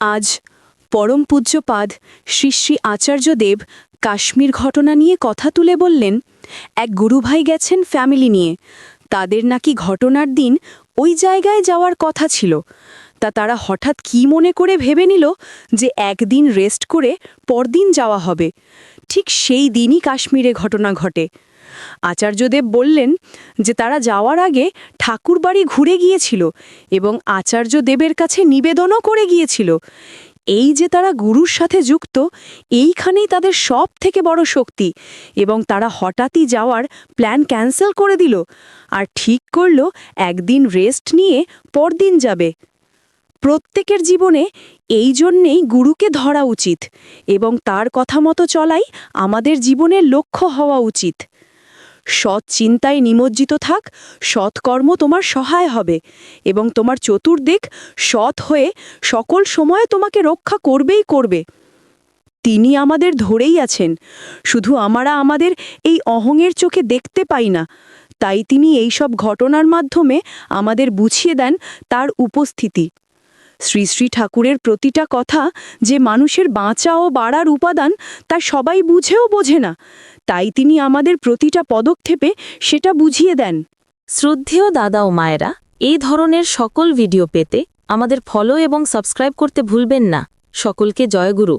আজ পরম পূজ্যপাদ শ্রী শ্রী আচার্যদেব কাশ্মীর ঘটনা নিয়ে কথা তুলে বললেন, এক গুরুভাই গেছেন ফ্যামিলি নিয়ে। তাদের নাকি ঘটনার দিন ওই জায়গায় যাওয়ার কথা ছিল। তা তারা হঠাৎ কি মনে করে ভেবে নিল যে একদিন রেস্ট করে পরদিন যাওয়া হবে। ঠিক সেই দিনই কাশ্মীরে ঘটনা ঘটে। আচার্যদেব বললেন যে তারা যাওয়ার আগে ঠাকুরবাড়ি ঘুরে গিয়েছিল এবং আচার্যদেবের কাছে নিবেদনও করে গিয়েছিল। এই যে তারা গুরুর সাথে যুক্ত, এইখানেই তাদের সব থেকে বড় শক্তি এবং তারা হঠাৎই যাওয়ার প্ল্যান ক্যান্সেল করে দিল আর ঠিক করল একদিন রেস্ট নিয়ে পরদিন যাবে। প্রত্যেকের জীবনে এই জন্যেই গুরুকে ধরা উচিত এবং তার কথা মতো চলাই আমাদের জীবনের লক্ষ্য হওয়া উচিত। সৎ চিন্তায় নিমজ্জিত থাক সৎকর্ম তোমার সহায় হবে এবং তোমার চতুর্দিক সৎ হয়ে সকল সময়ে তোমাকে রক্ষা করবেই করবে। তিনি আমাদের ধরেই আছেন, শুধু আমরা আমাদের এই অহংয়ের চোখে দেখতে পাই না। তাই তিনি এই সব ঘটনার মাধ্যমে আমাদের বুঝিয়ে দেন তার উপস্থিতি। শ্রী শ্রী ঠাকুরের প্রতিটা কথা যে মানুষের বাঁচা ও বাড়ার উপাদান তা সবাই বুঝেও বোঝে না। তাই তিনি আমাদের প্রতিটা পদক্ষেপে সেটা বুঝিয়ে দেন। শ্রদ্ধেয় দাদা ও মায়েরা, এই ধরনের সকল ভিডিও পেতে আমাদের ফলো এবং সাবস্ক্রাইব করতে ভুলবেন না। সকলকে জয়গুরু।